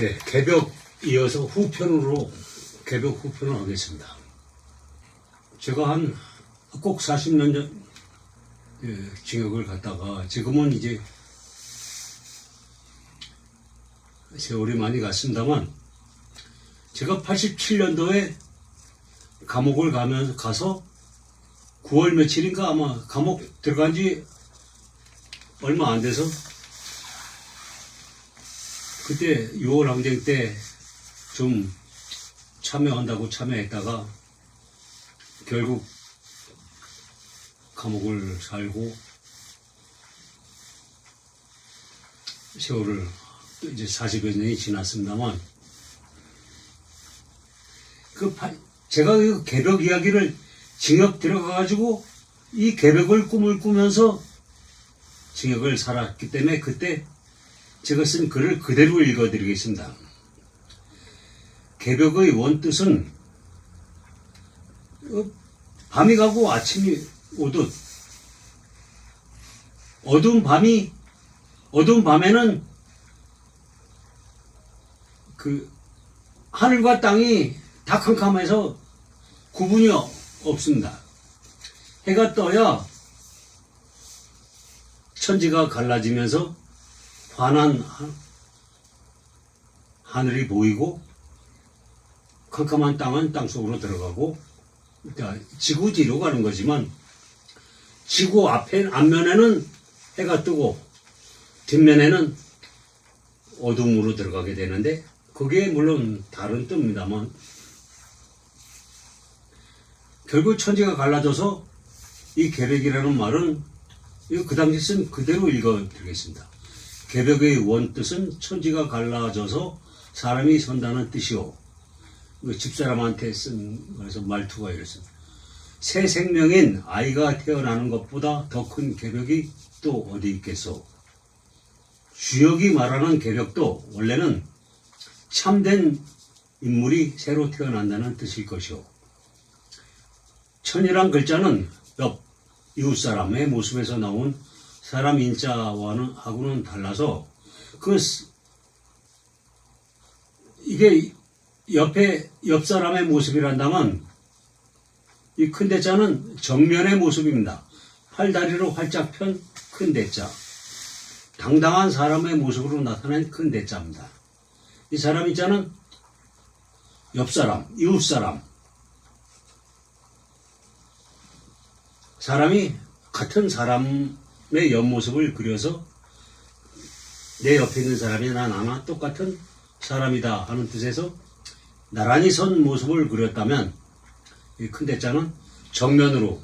예, 개벽 이어서 후편으로 개벽 후편을 하겠습니다. 제가 한 꼭 40년 전 예, 징역을 갔다가 지금은 이제 세월이 많이 갔습니다만 제가 87년도에 감옥을 가면서 가서 9월 며칠인가 아마 감옥 들어간 지 얼마 안 돼서 그때 6월 항쟁 때 좀 참여한다고 참여했다가 결국 감옥을 살고 세월을 또 이제 40여 년이 지났습니다만 그 파- 제가 그 개벽 이야기를 징역 들어가가지고 이 개벽을 꿈을 꾸면서 징역을 살았기 때문에 그때 쓴 글을 그대로 읽어드리겠습니다. 개벽의 원뜻은 어, 밤이 가고 아침이 오듯 어두운 밤이 어두운 밤에는 그 하늘과 땅이 다 캄캄해서 구분이 어- 없습니다. 해가 떠야 천지가 갈라지면서 환한 하- 하늘이 보이고 캄캄한 땅은 땅속으로 들어가고 그러니까 지구 뒤로 가는 거지만 지구 앞에 앞면에는 해가 뜨고 뒷면에는 어둠으로 들어가게 되는데 그게 물론 다른 뜻입니다만 결국 천지가 갈라져서 이 개벽이라는 말은 이거 그 당시 쓴 그대로 읽어드리겠습니다. 개벽의 원뜻은 천지가 갈라져서 사람이 선다는 뜻이요. 그 집사람한테 쓴 거에서 말투가 이렇습니다. 새 생명인 아이가 태어나는 것보다 더 큰 개벽이 또 어디 있겠소? 주역이 말하는 개벽도 원래는 참된 인물이 새로 태어난다는 뜻일 것이오. 천이란 글자는 옆 이웃 사람의 모습에서 나온 사람 인자와는 하고는 달라서 그 스- 이게 옆에 옆 사람의 모습이란다면 이 큰 대자는 정면의 모습입니다. 팔다리로 활짝 편 큰 대자. 당당한 사람의 모습으로 나타낸 큰 대자입니다. 이 사람 인자는 옆 사람, 이웃 사람. 사람이 같은 사람 의 옆모습을 그려서 내 옆에 있는 사람이 나 나나 똑같은 사람이다 하는 뜻에서 나란히 선 모습을 그렸다면 이 큰 대자는 정면으로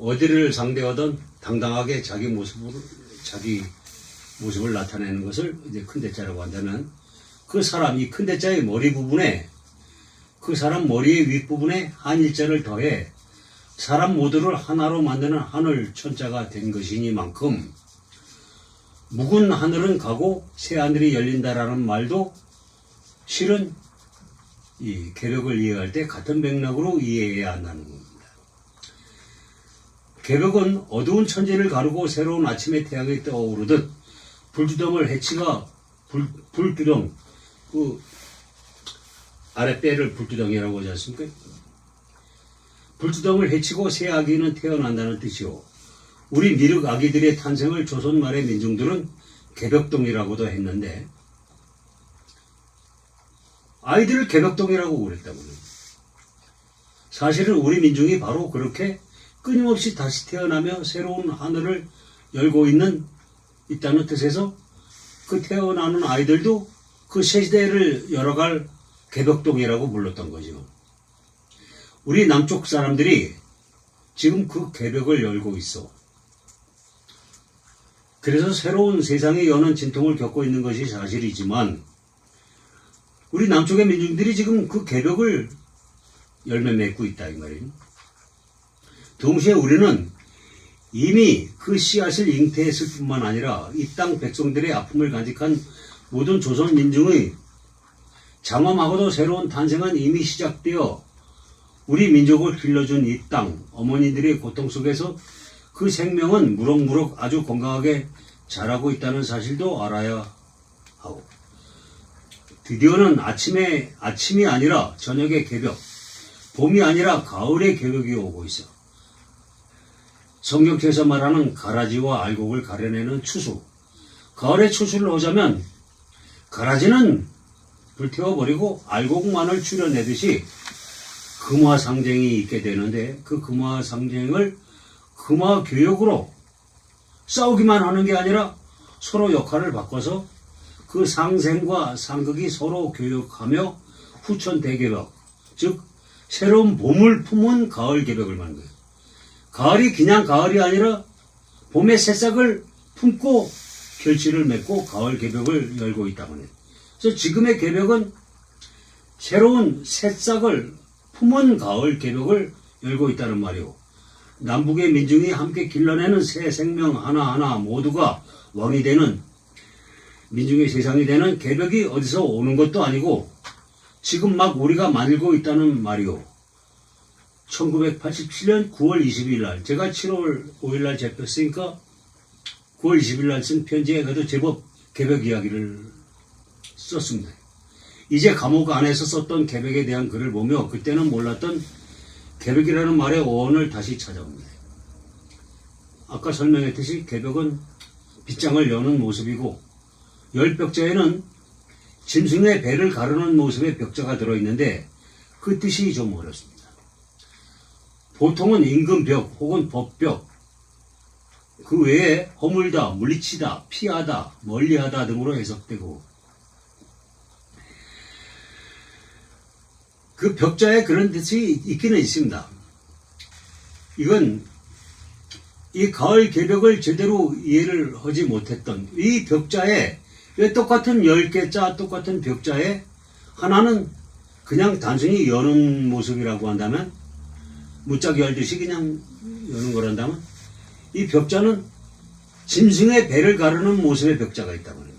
어디를 상대하던 당당하게 자기 모습을 자기 모습을 나타내는 것을 이제 큰 대자라고 한다면 그 사람 이 큰 대자의 머리 부분에 그 사람 머리의 윗부분에 한일자를 더해 사람 모두를 하나로 만드는 하늘 천자가 된 것이니만큼 묵은 하늘은 가고 새 하늘이 열린다라는 말도 실은 이 개벽을 이해할 때 같은 맥락으로 이해해야 한다는 겁니다. 개벽은 어두운 천지를 가르고 새로운 아침의 태양이 떠오르듯 불두덩을 해치가 불, 불두덩 그 아랫배를 불두덩이라고 하지 않습니까? 불두덩을 해치고 새 아기는 태어난다는 뜻이요. 우리 미륵 아기들의 탄생을 조선 말의 민중들은 개벽동이라고도 했는데 아이들을 개벽동이라고 그랬다고요. 사실은 우리 민중이 바로 그렇게 끊임없이 다시 태어나며 새로운 하늘을 열고 있는 있다는 뜻에서 그 태어나는 아이들도 그 세대를 열어갈 개벽동이라고 불렀던 거죠. 우리 남쪽 사람들이 지금 그 개벽을 열고 있어. 그래서 새로운 세상에 여는 진통을 겪고 있는 것이 사실이지만 우리 남쪽의 민중들이 지금 그 개벽을 열매 맺고 있다 이 말이에요. 동시에 우리는 이미 그 씨앗을 잉태했을 뿐만 아니라 이 땅 백성들의 아픔을 간직한 모든 조선 민중의 장엄하고도 새로운 탄생은 이미 시작되어 우리 민족을 길러준 이 땅, 어머니들의 고통 속에서 그 생명은 무럭무럭 아주 건강하게 자라고 있다는 사실도 알아야 하고 드디어는 아침에 아침이 아니라 저녁의 개벽, 봄이 아니라 가을의 개벽이 오고 있어. 성경에서 말하는 가라지와 알곡을 가려내는 추수. 가을의 추수를 오자면 가라지는 불태워버리고 알곡만을 줄여내듯이 금화 상쟁이 있게 되는데 그 금화 상쟁을 금화 교역으로 싸우기만 하는 게 아니라 서로 역할을 바꿔서 그 상생과 상극이 서로 교역하며 후천 대개벽 즉 새로운 봄을 품은 가을 개벽을 만든 거예요. 가을이 그냥 가을이 아니라 봄의 새싹을 품고 결실을 맺고 가을 개벽을 열고 있다고 해요. 그래서 지금의 개벽은 새로운 새싹을 품은 가을 개벽을 열고 있다는 말이오. 남북의 민중이 함께 길러내는 새 생명 하나하나 모두가 왕이 되는 민중의 세상이 되는 개벽이 어디서 오는 것도 아니고 지금 막 우리가 만들고 있다는 말이오. 1987년 9월 20일 날 제가 7월 5일 날 잡혔으니까 9월 20일 날 쓴 편지에 그래도 제법 개벽 이야기를 썼습니다. 이제 감옥 안에서 썼던 개벽에 대한 글을 보며 그때는 몰랐던 개벽이라는 말의 어원을 다시 찾아옵니다. 아까 설명했듯이 개벽은 빗장을 여는 모습이고 열 벽자에는 짐승의 배를 가르는 모습의 벽자가 들어있는데 그 뜻이 좀 어렵습니다. 보통은 임금벽 혹은 법벽 그 외에 허물다, 물리치다, 피하다, 멀리하다 등으로 해석되고 그 벽자에 그런 뜻이 있기는 있습니다. 이건 이 가을 개벽을 제대로 이해를 하지 못했던 이 벽자에 왜 똑같은 10개 자 똑같은 벽자에 하나는 그냥 단순히 여는 모습이라고 한다면 무짝 열듯이 그냥 여는 거란다면 이 벽자는 짐승의 배를 가르는 모습의 벽자가 있다고 합니다.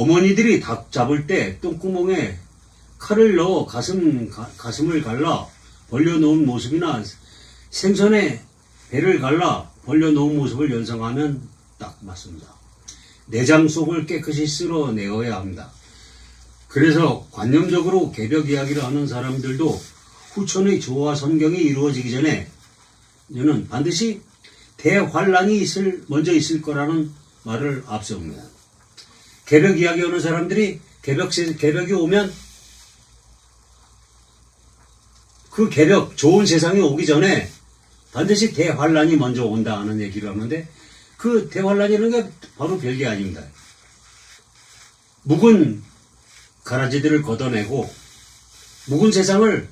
어머니들이 닭 잡을 때 똥구멍에 칼을 넣어 가슴, 가, 가슴을 갈라 벌려놓은 모습이나 생선의 배를 갈라 벌려놓은 모습을 연상하면 딱 맞습니다. 내장 속을 깨끗이 쓸어내어야 합니다. 그래서 관념적으로 개벽 이야기를 하는 사람들도 후천의 조화 선경이 이루어지기 전에 저는 반드시 대환란이 있을 먼저 있을 거라는 말을 앞세웁니다. 개벽 이야기 하는 사람들이 개벽 세- 개벽이 오면 그 개벽 좋은 세상이 오기 전에 반드시 대환란이 먼저 온다 하는 얘기를 하는데 그 대환란이라는 게 바로 별게 아닙니다. 묵은 가라지들을 걷어내고 묵은 세상을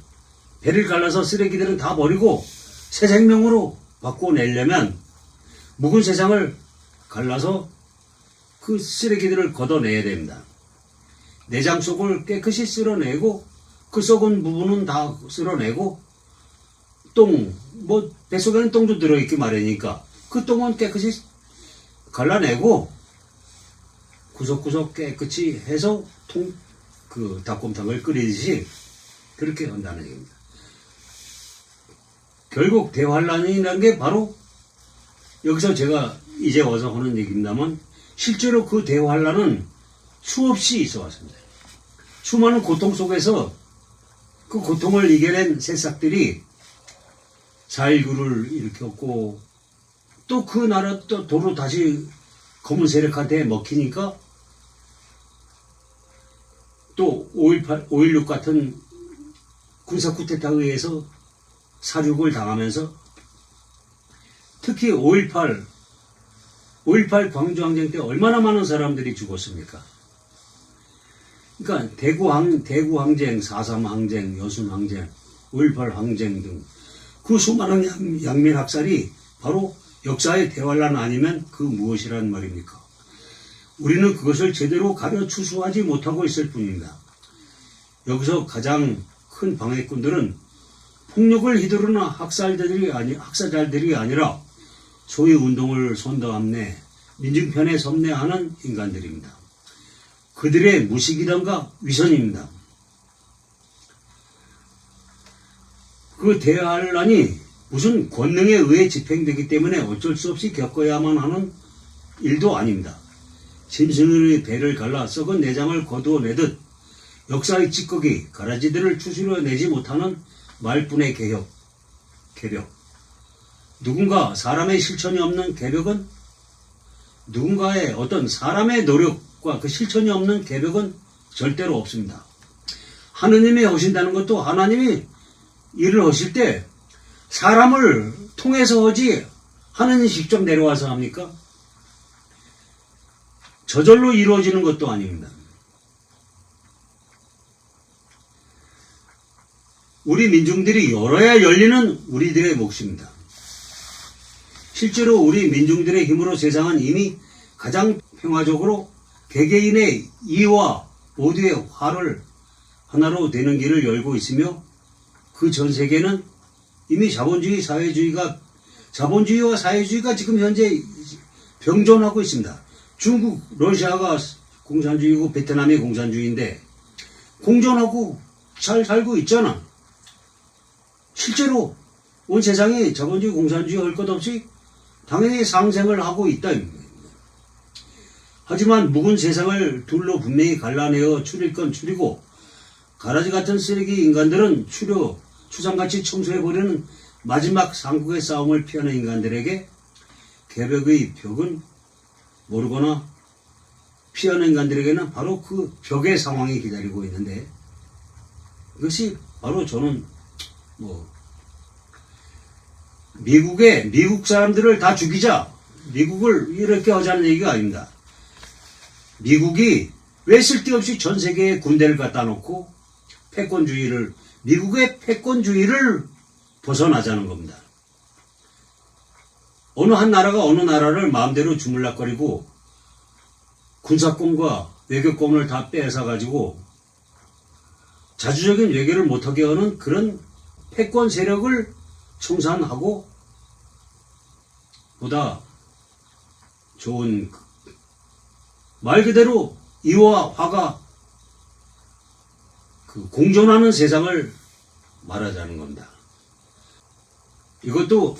배를 갈라서 쓰레기들은 다 버리고 새 생명으로 바꿔내려면 묵은 세상을 갈라서 그 쓰레기들을 걷어내야 됩니다. 내장 속을 깨끗이 쓸어내고 그 썩은 부분은 다 쓸어내고 똥, 뭐 뱃속에는 똥도 들어있기 마련이니까 그 똥은 깨끗이 갈라내고 구석구석 깨끗이 해서 통, 그 닭곰탕을 끓이듯이 그렇게 한다는 얘기입니다. 결국 대환란이라는 게 바로 여기서 제가 이제 와서 하는 얘기입니다만 실제로 그 대환란은 수없이 있어 왔습니다. 수많은 고통 속에서 그 고통을 이겨낸 새싹들이 4.19를 일으켰고 또 그 나라 또 도로 다시 검은 세력한테 먹히니까 또 5.18, 5.16 같은 군사 쿠데타에 의해서 사륙을 당하면서 특히 5.18, 5.18 광주항쟁 때 얼마나 많은 사람들이 죽었습니까? 그러니까 대구항, 대구항쟁, 4.3 항쟁, 여순 항쟁, 5.18 항쟁 등 그 수많은 양- 양민 학살이 바로 역사의 대환란 아니면 그 무엇이란 말입니까? 우리는 그것을 제대로 가려 추수하지 못하고 있을 뿐입니다. 여기서 가장 큰 방해꾼들은 폭력을 휘두르는 학살들이 아니 학살자들이 아니라 소위 운동을 선도함내 민중편에 섭내하는 인간들입니다. 그들의 무식이던가 위선입니다. 그 대환란이 무슨 권능에 의해 집행되기 때문에 어쩔 수 없이 겪어야만 하는 일도 아닙니다. 짐승의 배를 갈라 썩은 내장을 거두어내듯 역사의 찌꺼기, 가라지들을 추스려내지 못하는 말뿐의 개혁, 개벽. 누군가 사람의 실천이 없는 개벽은 누군가의 어떤 사람의 노력과 그 실천이 없는 개벽은 절대로 없습니다. 하느님이 하신다는 것도 하나님이 일을 하실 때 사람을 통해서 하지 하느님 직접 내려와서 합니까? 저절로 이루어지는 것도 아닙니다. 우리 민중들이 열어야 열리는 우리들의 몫입니다. 실제로 우리 민중들의 힘으로 세상은 이미 가장 평화적으로 개개인의 이와 모두의 화를 하나로 되는 길을 열고 있으며 그 전 세계는 이미 자본주의 사회주의가 자본주의와 사회주의가 지금 현재 병존하고 있습니다. 중국, 러시아가 공산주의고 베트남이 공산주의인데 공존하고 잘 살고 있잖아. 실제로 온 세상이 자본주의 공산주의 할 것 없이 당연히 상생을 하고 있다. 하지만 묵은 세상을 둘로 분명히 갈라내어 추릴 건 추리고 가라지 같은 쓰레기 인간들은 추려 추상같이 청소해버리는 마지막 상국의 싸움을 피하는 인간들에게 개벽의 벽은 모르거나 피하는 인간들에게는 바로 그 벽의 상황이 기다리고 있는데 이것이 바로 저는 뭐 미국의 미국 사람들을 다 죽이자 미국을 이렇게 하자는 얘기가 아닙니다. 미국이 왜 쓸데없이 전 세계에 군대를 갖다 놓고 패권주의를 미국의 패권주의를 벗어나자는 겁니다. 어느 한 나라가 어느 나라를 마음대로 주물락거리고 군사권과 외교권을 다 뺏어 가지고 자주적인 외교를 못하게 하는 그런 패권 세력을 청산하고 보다 좋은 말 그대로 이와 화가 그 공존하는 세상을 말하자는 겁니다. 이것도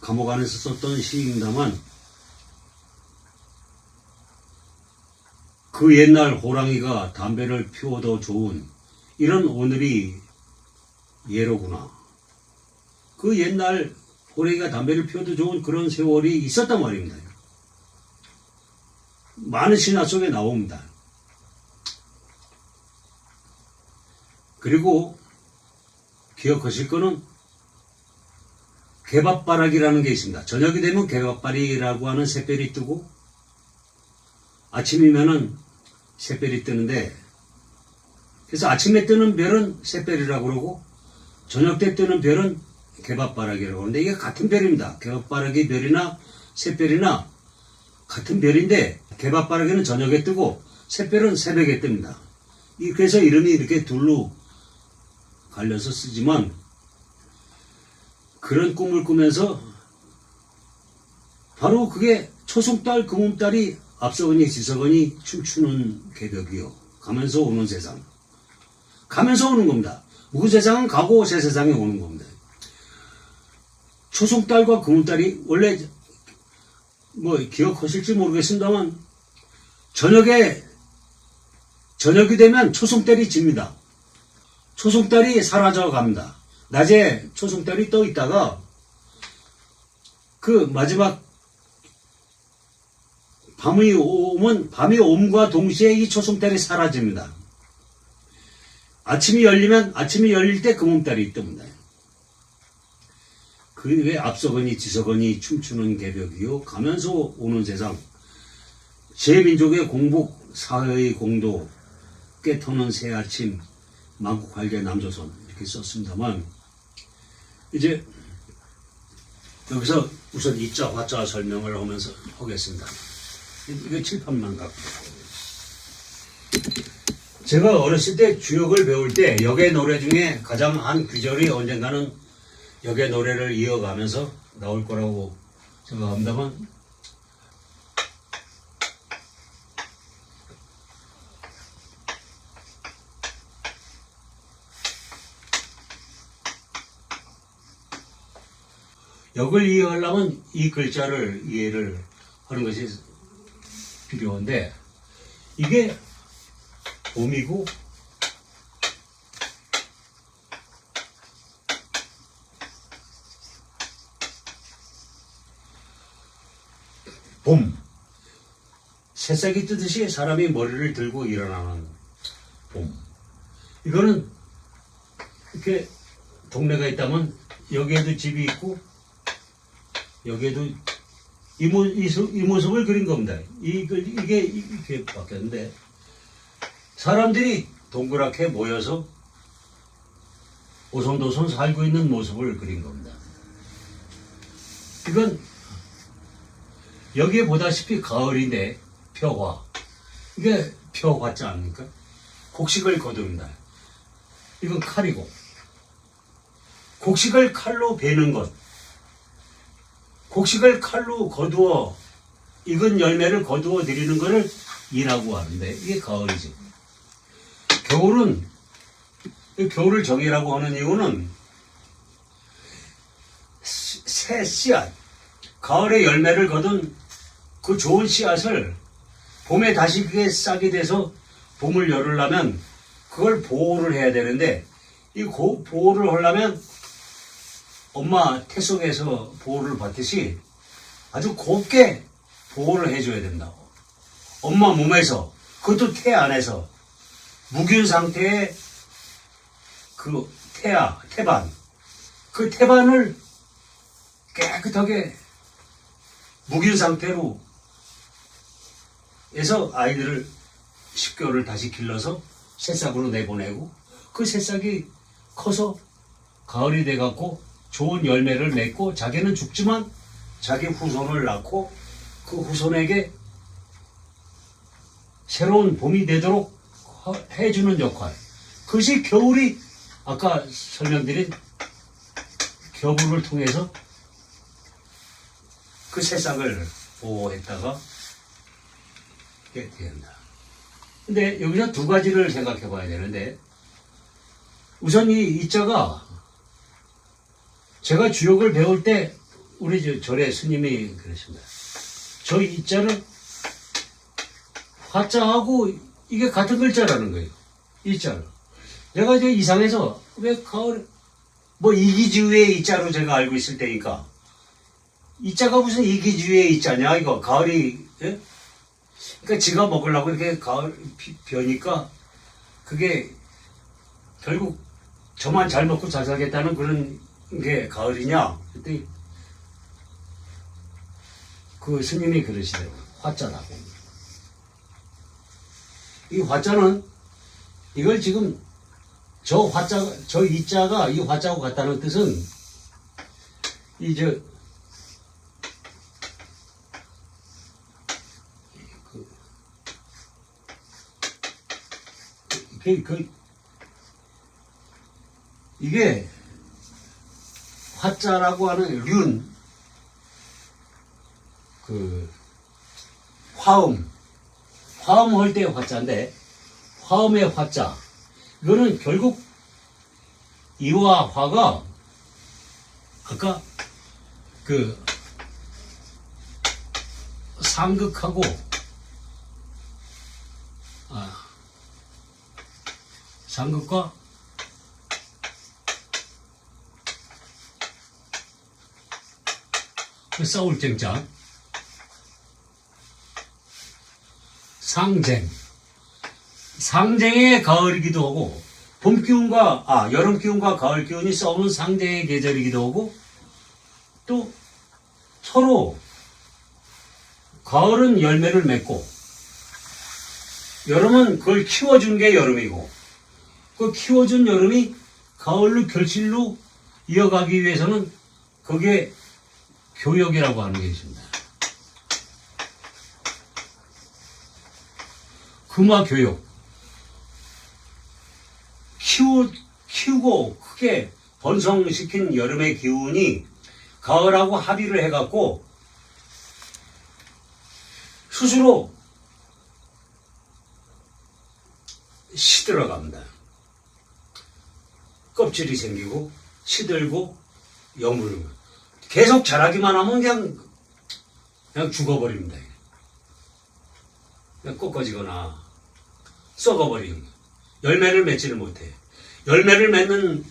감옥 안에서 썼던 시입니다만 그 옛날 호랑이가 담배를 피워도 좋은 이런 오늘이 예로구나. 그 옛날 호랑이가 담배를 피워도 좋은 그런 세월이 있었단 말입니다. 많은 신화 속에 나옵니다. 그리고 기억하실 거는 개밥바락이라는 게 있습니다. 저녁이 되면 개밥바리라고 하는 새별이 뜨고 아침이면은 새별이 뜨는데 그래서 아침에 뜨는 별은 새별이라고 그러고 저녁 때 뜨는 별은 개밥바락이라고 하는데 이게 같은 별입니다. 개밥바락이 별이나 새별이나 같은 별인데 개밥바락이는 저녁에 뜨고 새별은 새벽에 뜹니다. 이- 그래서 이름이 이렇게 둘로 갈려서 쓰지만 그런 꿈을 꾸면서 바로 그게 초승달 금음달이 앞서거니 뒤서거니 춤추는 개벽이요. 가면서 오는 세상. 가면서 오는 겁니다. 묵은 세상은 가고 새 세상에 오는 겁니다. 초승달과 금음달이 원래 뭐 기억하실지 모르겠습니다만 저녁에 저녁이 되면 초승달이 집니다. 초승달이 사라져 갑니다. 낮에 초승달이 떠 있다가 그 마지막 밤이 오면 밤이 옴과 동시에 이 초승달이 사라집니다. 아침이 열리면 아침이 열릴 때 금음달이 뜹니다. 그왜 앞서거니 뒤서거니 춤추는 개벽이요. 가면서 오는 세상. 제 민족의 공복 사회의 공도 깨터는 새 아침 만국 활개 남조선. 이렇게 썼습니다만 이제 여기서 우선 이자 화자 설명을 하면서 하겠습니다. 이게 칠판만 갖고. 제가 어렸을 때 주역을 배울 때 역의 노래 중에 가장 한 구절이 언젠가는 역의 노래를 이어가면서 나올 거라고 생각합니다만. 역을 이해하려면 이 글자를 이해를 하는 것이 필요한데 이게 봄이고 봄 새싹이 뜨듯이 사람이 머리를 들고 일어나는 봄 이거는 이렇게 동네가 있다면 여기에도 집이 있고 여기에도 이, 모, 이, 소- 이 모습을 그린 겁니다. 이, 그- 이게 이렇게 바뀌었는데 사람들이 동그랗게 모여서 오손도손 살고 있는 모습을 그린 겁니다. 이건 여기에 보다시피 가을인데 표화 이게 표화자 아닙니까? 곡식을 거둡니다. 이건 칼이고 곡식을 칼로 베는 것 곡식을 칼로 거두어 익은 열매를 거두어 드리는 것을 이라고 하는데 이게 가을이지. 겨울은 이 겨울을 정이라고 하는 이유는 씨- 새 씨앗 가을에 열매를 거둔 그 좋은 씨앗을 봄에 다시 그게 싹이 돼서 봄을 열으려면 그걸 보호를 해야 되는데 이 고- 보호를 하려면 엄마 태 속에서 보호를 받듯이 아주 곱게 보호를 해줘야 된다고. 엄마 몸에서, 그것도 태 안에서, 무균 상태의 그 태아, 태반, 그 태반을 깨끗하게 무균 상태로 해서 아이들을 10개월을 다시 길러서 새싹으로 내보내고 그 새싹이 커서 가을이 돼갖고 좋은 열매를 맺고 자기는 죽지만 자기 후손을 낳고 그 후손에게 새로운 봄이 되도록 허- 해주는 역할. 그것이 겨울이 아까 설명드린 겨울을 통해서 그 새싹을 보호했다가 이렇게 된다. 근데 여기서 두 가지를 생각해 봐야 되는데 우선 이 이자가 제가 주역을 배울 때 우리 저 절의 스님이 그랬습니다. 저 이자는 화자하고 이게 같은 글자라는 거예요. 이자는. 내가 이제 이상해서 왜 가을 뭐 이기주의 이자로 제가 알고 있을 때니까 이자가 무슨 이기주의 이자냐 이거 가을이 예? 그러니까 지가 먹으려고 이렇게 가을 피- 벼니까 그게 결국 저만 잘 먹고 잘 살겠다는 그런 게 가을이냐? 그랬더니 그 스님이 그러시더라고요. 화자라고. 이 화자는 이걸 지금 저 화자, 저 이자가 이 화자하고 같다는 뜻은 이 저 그, 그, 이게 화자라고 하는 륜, 그, 화음, 화음 할 때 화자인데, 화음의 화자. 이거는 결국 이와 화가 아까 그 상극하고 그 싸울 쟁장? 상쟁. 상쟁의 가을이기도 하고 봄 기운과 아 여름 기운과 가을 기운이 싸우는 상쟁의 계절이기도 하고 또 서로 가을은 열매를 맺고 여름은 그걸 키워준 게 여름이고 그 키워준 여름이 가을로 결실로 이어가기 위해서는 그게 교역이라고 하는 게 있습니다. 금화 교육. 키우, 키우고 크게 번성시킨 여름의 기운이 가을하고 합의를 해갖고 스스로 시들어갑니다. 껍질이 생기고 시들고 여물고 계속 자라기만 하면 그냥 그냥 죽어버립니다. 그냥 꺾어지거나 썩어버리는. 열매를 맺지를 못해. 열매를 맺는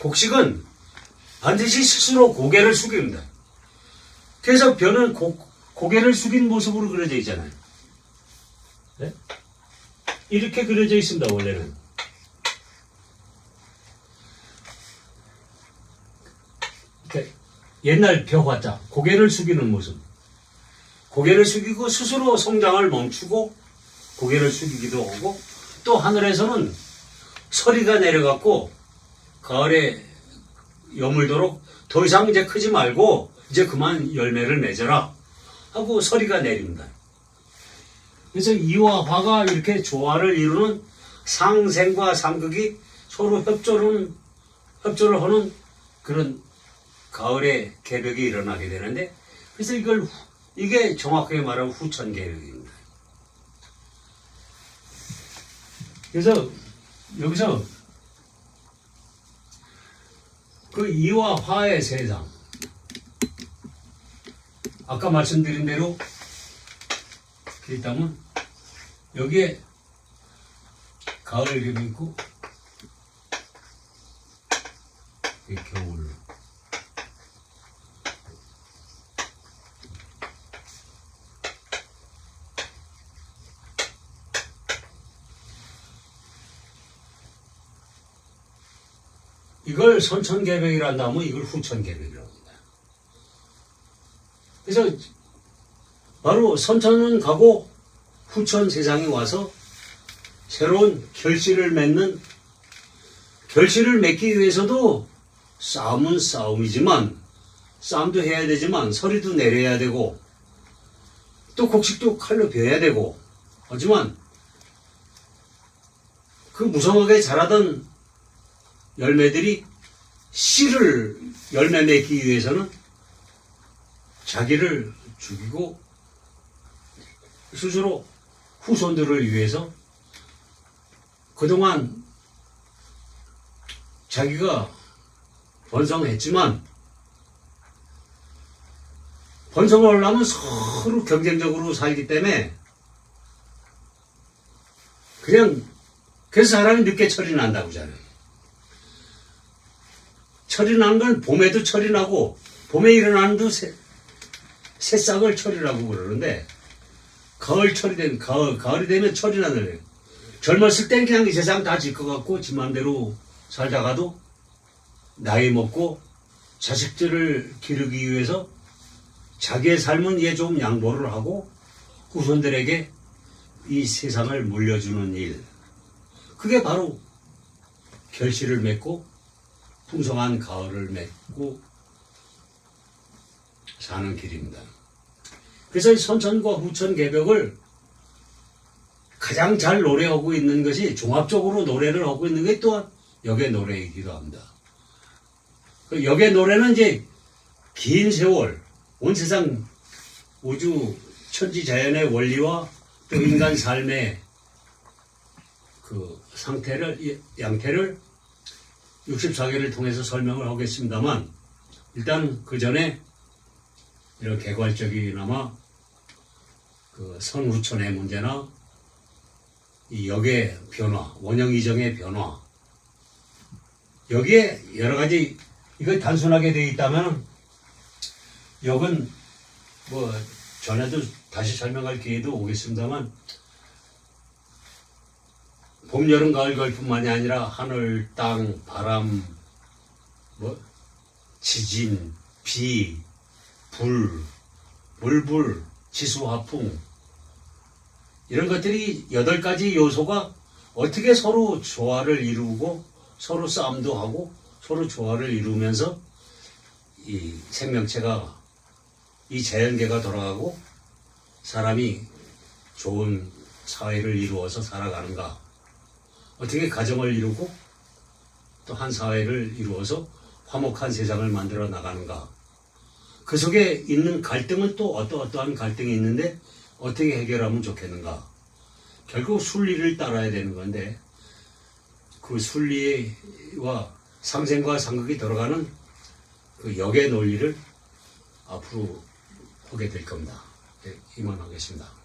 곡식은 반드시 스스로 고개를 숙입니다. 그래서 벼는 고, 고개를 숙인 모습으로 그려져 있잖아요. 네? 이렇게 그려져 있습니다, 원래는. 이렇게 옛날 벼화자, 고개를 숙이는 모습. 고개를 숙이고 스스로 성장을 멈추고 고개를 숙이기도 하고 또 하늘에서는 서리가 내려갖고 가을에 여물도록 더 이상 이제 크지 말고 이제 그만 열매를 맺어라 하고 서리가 내립니다. 그래서 이와 화가 이렇게 조화를 이루는 상생과 상극이 서로 협조를 협조를 하는 그런 가을에 개벽이 일어나게 되는데 그래서 이걸 후- 이게 정확하게 말하면 후천 개벽입니다. 그래서 여기서 그 이와 화의 세상 아까 말씀드린 대로 있다면 여기에 가을 겹이 있고 이게 겨울 이걸 선천개벽이라 한다면 이걸 후천개벽이라고 합니다. 그래서 바로 선천은 가고 후천 세상에 와서 새로운 결실을 맺는 결실을 맺기 위해서도 싸움은 싸움이지만 싸움도 해야 되지만 서리도 내려야 되고 또 곡식도 칼로 베어야 되고 하지만 그 무성하게 자라던 열매들이 씨를 열매 맺기 위해서는 자기를 죽이고 스스로 후손들을 위해서 그동안 자기가 번성했지만 번성을 하려면 서로 경쟁적으로 살기 때문에 그냥 그래서 사람이 늦게 철이 난다고 하잖아요. 철이 나는 건 봄에도 철이 나고 봄에 일어나는 도 새, 새싹을 철이라고 그러는데 가을 철이 되면 가을 가을이 되면 철이 나더래요. 젊었을 땐 그냥 이 세상 다 질 것 같고 지 맘대로 살다가도 나이 먹고 자식들을 기르기 위해서 자기의 삶은 얘 좀 양보를 하고 후손들에게 이 세상을 물려주는 일 그게 바로 결실을 맺고 풍성한 가을을 맺고 사는 길입니다. 그래서 이 선천과 후천 개벽을 가장 잘 노래하고 있는 것이 종합적으로 노래를 하고 있는 게 또한 역의 노래이기도 합니다. 그 역의 노래는 이제 긴 세월, 온 세상 우주 천지 자연의 원리와 또 인간 삶의 그 상태를, 양태를 64개를 통해서 설명을 하겠습니다만 일단 그 전에 이런 개괄적이나마 그 선후천의 문제나 이 역의 변화, 원형 이정의 변화 여기에 여러 가지 이거 단순하게 되어 있다면 역은 뭐 전에도 다시 설명할 기회도 오겠습니다만 봄, 여름, 가을, 겨울뿐만이 아니라 하늘, 땅, 바람, 뭐? 지진, 비, 불, 물불, 지수, 화풍. 이런 것들이 여덟 가지 요소가 어떻게 서로 조화를 이루고 서로 싸움도 하고 서로 조화를 이루면서 이 생명체가 이 자연계가 돌아가고 사람이 좋은 사회를 이루어서 살아가는가 어떻게 가정을 이루고 또 한 사회를 이루어서 화목한 세상을 만들어 나가는가 그 속에 있는 갈등은 또 어떠어떠한 갈등이 있는데 어떻게 해결하면 좋겠는가 결국 순리를 따라야 되는 건데 그 순리와 상생과 상극이 들어가는 그 역의 논리를 앞으로 하게 될 겁니다. 네, 이만하겠습니다.